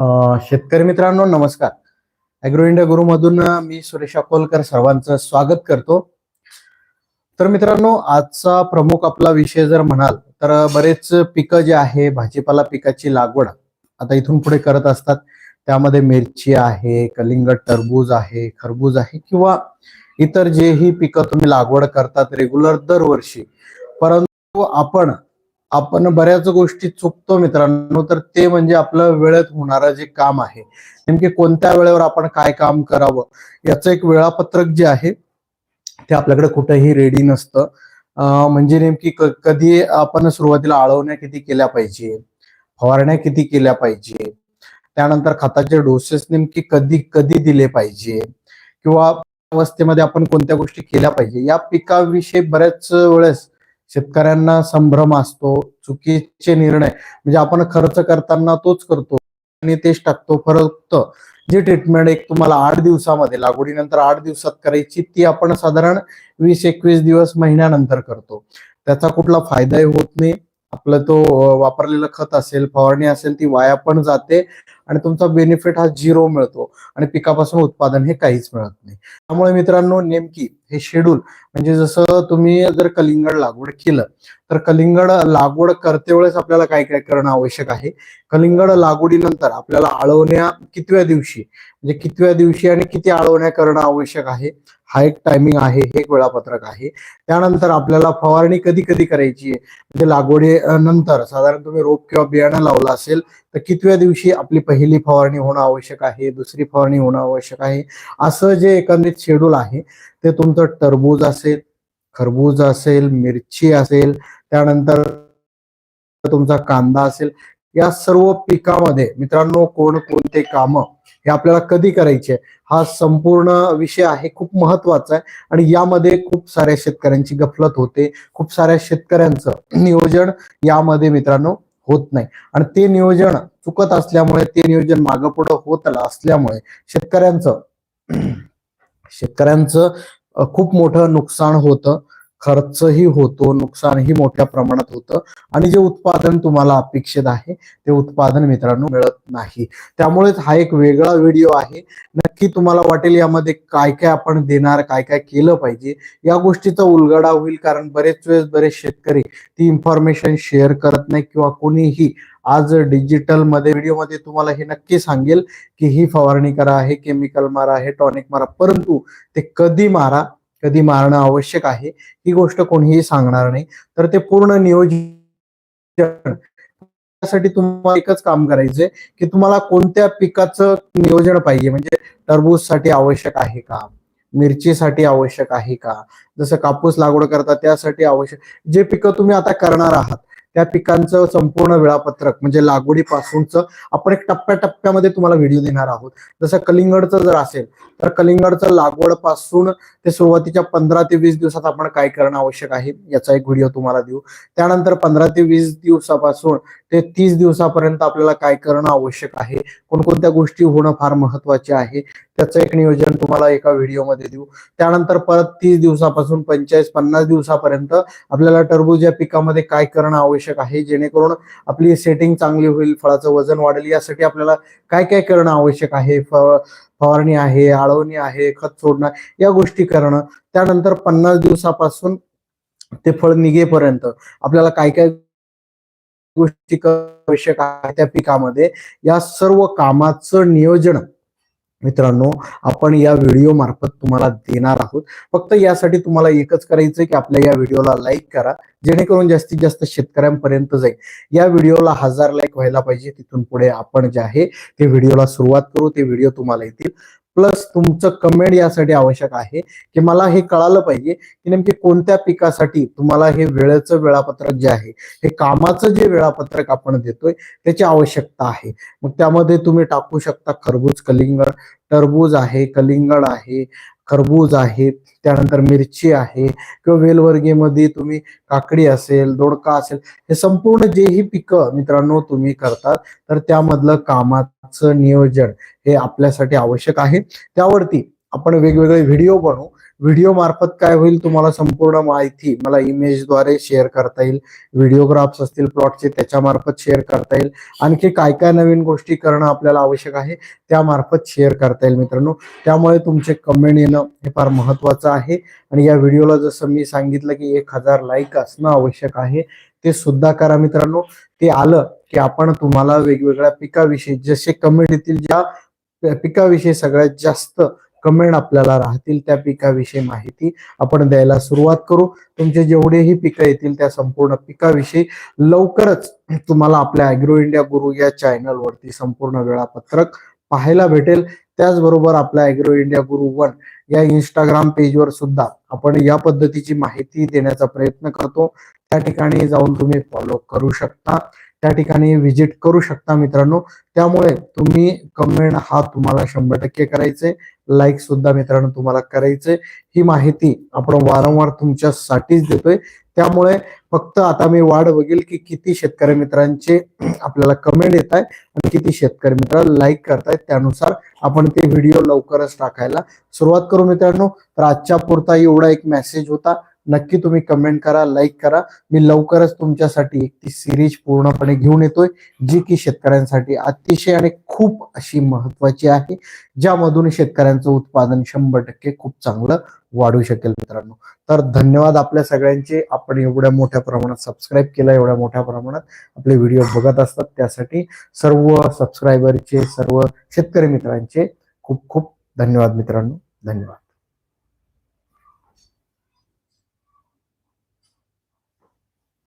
शेतकरी मित्रांनो नमस्कार. अॅग्रो इंडिया गुरुमधून मी सुरेश अकोलकर सर्वांचं स्वागत करतो. तर मित्रांनो आजचा प्रमुख आपला विषय जर म्हणाल तर बरेच पिकं जे आहे भाजीपाला पिकाची लागवड आता इथून पुढे करत असतात. त्यामध्ये मिरची आहे कलिंगड टरबूज आहे खरबूज आहे किंवा इतर जेही पिकं तुम्ही लागवड करतात रेग्युलर दरवर्षी. परंतु आपण आपण बऱ्याच गोष्टी चुकतो मित्रांनो तर ते म्हणजे आपलं वेळेत होणारं जे काम आहे. नेमके कोणत्या वेळेवर आपण काय काम करावं? याचं एक वेळापत्रक जे आहे ते आपल्याकडे कुठेही रेडी नसतं. म्हणजे नेमकी कधी आपण सुरुवातीला आळवण्या किती केल्या पाहिजे? फवारण्या किती केल्या पाहिजे? त्यानंतर खताचे डोसेस नेमके कधी कधी दिले पाहिजे? किंवा अवस्थेमध्ये आपण कोणत्या गोष्टी केल्या पाहिजे? या पिकाविषयी बऱ्याच वेळेस शेतकऱ्यांना संभ्रम असतो चुकीचे निर्णय म्हणजे आपण खर्च करताना तोच करतो आणि तेच टाकतो फक्त. जी ट्रीटमेंट एक तुम्हाला आठ दिवसामध्ये लागवडीनंतर आठ दिवसात करायची ती आपण साधारण वीस एकवीस दिवस महिन्यानंतर करतो. त्याचा कुठला फायदाही होत नाही. आपला तो वापरलेलं खत असेल फवारणी असेल ती वाया पण जाते आणि तुमचा बेनिफिट हा झिरो मिळतो आणि पिकापासून उत्पादन हे काहीच मिळत नाही. त्यामुळे मित्रांनो नेमकी हे शेड्यूल म्हणजे जसं तुम्ही जर कलिंगड लागवड केलं तर कलिंगड लागवड करते वेळेस आपल्याला काय काय करणं आवश्यक आहे? कलिंगड लागवडीनंतर आपल्याला आळवण्या कितव्या दिवशी म्हणजे कितव्या दिवशी आणि किती आळवण्या करणं आवश्यक आहे? हा एक टायमिंग आहे हे एक वेळापत्रक आहे. त्यानंतर आपल्याला फवारणी कधी कधी करायची आहे? म्हणजे लागवडी नंतर साधारण तुम्ही रोप किंवा बियाणं लावलं असेल तर कितव्या दिवशी आपली पहिली फवारणी होणं आवश्यक आहे? दुसरी फवारणी होणं आवश्यक आहे? असं जे एकंदरीत शेड्यूल आहे ते तुमचं टरबूज असेल खरबूज असेल मिरची असेल त्यानंतर तुमचा कांदा असेल या सर्व पिकामध्ये मित्रांनो कोण कोणते कामं हे आपल्याला कधी करायचे हा संपूर्ण विषय आहे खूप महत्त्वाचा आहे. आणि यामध्ये खूप साऱ्या शेतकऱ्यांची गफलत होते खूप साऱ्या शेतकऱ्यांचं नियोजन यामध्ये मित्रांनो होत नाही. आणि ते नियोजन चुकत असल्यामुळे ते नियोजन मागं पुढं होत असल्यामुळे शेतकऱ्यांचं शेतकऱ्यांचं खूप मोठं नुकसान होतं. खर्चही होतो नुकसानही मोठ्या प्रमाणात होतं. आणि जे उत्पादन तुम्हाला अपेक्षित आहे ते उत्पादन मित्रांनो मिळत नाही. त्यामुळेच हा एक वेगळा व्हिडिओ आहे. नक्की तुम्हाला वाटेल यामध्ये काय काय आपण देणार काय काय केलं पाहिजे. या गोष्टीचा उलगडा होईल कारण बरेच वेळेस बरेच शेतकरी ती इन्फॉर्मेशन शेअर करत नाही किंवा कोणीही आज डिजिटलमध्ये व्हिडिओमध्ये तुम्हाला हे नक्की सांगेल की ही फवारणी करा हे केमिकल मारा हे टॉनिक मारा. परंतु ते कधी मारा कधी मारणं आवश्यक आहे ही गोष्ट कोणीही सांगणार नाही. तर ते पूर्ण नियोजन. त्यासाठी तुम्हाला एकच काम करायचंय की तुम्हाला कोणत्या पिकाचं नियोजन पाहिजे? म्हणजे टरबूजसाठी आवश्यक आहे का? मिरचीसाठी आवश्यक आहे का? जसं कापूस लागवड करता त्यासाठी आवश्यक. जे पिकं तुम्ही आता करणार आहात त्या पिकांचं संपूर्ण वेळापत्रक म्हणजे लागवडीपासूनच आपण एक टप्प्याटप्प्यामध्ये तुम्हाला व्हिडिओ देणार आहोत. जसं कलिंगडचं जर असेल तर कलिंगडचं लागवडपासून ते सुरुवातीच्या पंधरा ते वीस दिवसात आपण काय करणं आवश्यक आहे याचा एक व्हिडिओ तुम्हाला देऊ. त्यानंतर पंधरा ते वीस दिवसापासून ते तीस दिवसापर्यंत आपल्याला काय करणं आवश्यक आहे? कोणकोणत्या गोष्टी होणं फार महत्त्वाचे आहे? त्याचं एक नियोजन तुम्हाला एका व्हिडिओमध्ये देऊ. त्यानंतर परत तीस दिवसापासून पंचेचाळीस पन्नास दिवसापर्यंत आपल्याला टरबूज या पिकामध्ये काय करणं आवश्यक आहे? जेणेकरून आपली सेटिंग चांगली होईल फळाचं वजन वाढेल यासाठी आपल्याला काय काय करणं आवश्यक आहे? फ- फवारणी आहे आळवणी आहे खत सोडणं या गोष्टी करणं. त्यानंतर पन्नास दिवसापासून ते फळ निघेपर्यंत आपल्याला काय काय गोष्टी आवश्यक आहे त्या पिकामध्ये. या सर्व कामाचं नियोजन मित्रांनो आपण या व्हिडिओ मार्फत तुम्हाला देणार आहोत. फक्त यासाठी तुम्हाला एकच करायचं की आपल्या या व्हिडिओला लाईक करा जेणेकरून जास्तीत जास्त शेतकऱ्यांपर्यंत जाईल. या व्हिडिओला हजार लाईक व्हायला पाहिजे तिथून पुढे आपण जे आहे ते व्हिडिओला सुरुवात करू ते व्हिडिओ तुम्हाला येतील. प्लस तुमचं कमेंट यासाठी आवश्यक आहे की मला हे कळालं पाहिजे की नेमके कोणत्या पिकासाठी तुम्हाला हे वेळेचं वेळापत्रक जे आहे हे कामाचं जे वेळापत्रक आपण देतोय त्याची आवश्यकता आहे. मग त्यामध्ये तुम्ही टाकू शकता खरबूज कलिंगड. टरबूज आहे कलिंगड आहे खरबूज आहे त्यानंतर मिरची आहे किंवा वेलवर्गीमध्ये तुम्ही काकडी असेल दोडका असेल हे संपूर्ण जेही पिकं मित्रांनो तुम्ही करतात तर त्यामधलं कामाचं नियोजन हे आपल्यासाठी आवश्यक आहे. त्यावरती आपण वेगवेगळे व्हिडिओ बनवू. व्हिडिओ मार्फत काय होईल तुम्हाला संपूर्ण माहिती मला इमेजद्वारे शेअर करता येईल. व्हिडिओग्राफ्स असतील प्लॉटचे त्याच्या मार्फत शेअर करता येईल. आणखी काय काय नवीन गोष्टी करणं आपल्याला आवश्यक आहे त्यामार्फत शेअर करता येईल मित्रांनो. त्यामुळे तुमचे कमेंट येणं हे फार महत्वाचं आहे. आणि या व्हिडिओला जसं मी सांगितलं की एक हजार लाईक असणं आवश्यक आहे ते सुद्धा करा मित्रांनो. ते आलं की आपण तुम्हाला वेगवेगळ्या पिकाविषयी जसे कमेंट येतील ज्या पिकाविषयी सगळ्यात जास्त कमेंट आपल्याला राहतील त्या पिकाविषयी माहिती आपण द्यायला सुरुवात करू. तुमचे जेवढेही पिकं येतील त्या संपूर्ण पिकाविषयी लवकरच तुम्हाला आपल्या अॅग्रो इंडिया गुरु या चॅनलवरती संपूर्ण वेळापत्रक पाहायला भेटेल. त्याचबरोबर आपल्या अॅग्रो इंडिया गुरु वन या इंस्टाग्राम पेजवर सुद्धा आपण या पद्धतीची माहिती देण्याचा प्रयत्न करतो. त्या ठिकाणी जाऊन तुम्ही फॉलो करू शकता. त्या ठिकाणी व्हिजिट करू शकता मित्रांनो. त्यामुळे तुम्ही कमेंट हा तुम्हाला शंभर टक्के करायचे. लाईक सुद्धा मित्रांनो तुम्हाला करायचे. ही माहिती आपण वारंवार तुमच्यासाठीच देतोय. त्यामुळे फक्त आता मी वाढ बघेल की किती शेतकरी मित्रांचे आपल्याला कमेंट येत आहे आणि किती शेतकरी मित्र लाईक करतायत. त्यानुसार आपण ते व्हिडिओ लवकरच टाकायला सुरुवात करू मित्रांनो. तर आजच्या पुरता एवढा एक मेसेज होता. नक्की तुम्ही कमेंट करा लाईक करा. मी लवकरच तुमच्यासाठी एक ती सिरीज पूर्णपणे घेऊन येतोय जी की शेतकऱ्यांसाठी अतिशय आणि खूप अशी महत्वाची आहे ज्यामधून शेतकऱ्यांचं उत्पादन शंभर टक्के खूप चांगलं वाढू शकेल मित्रांनो. तर धन्यवाद आपल्या सगळ्यांचे. आपण एवढ्या मोठ्या प्रमाणात सबस्क्राईब केला एवढ्या मोठ्या प्रमाणात आपले व्हिडिओ बघत असतात. त्यासाठी सर्व सबस्क्रायबरचे सर्व शेतकरी मित्रांचे खूप खूप धन्यवाद मित्रांनो. धन्यवाद.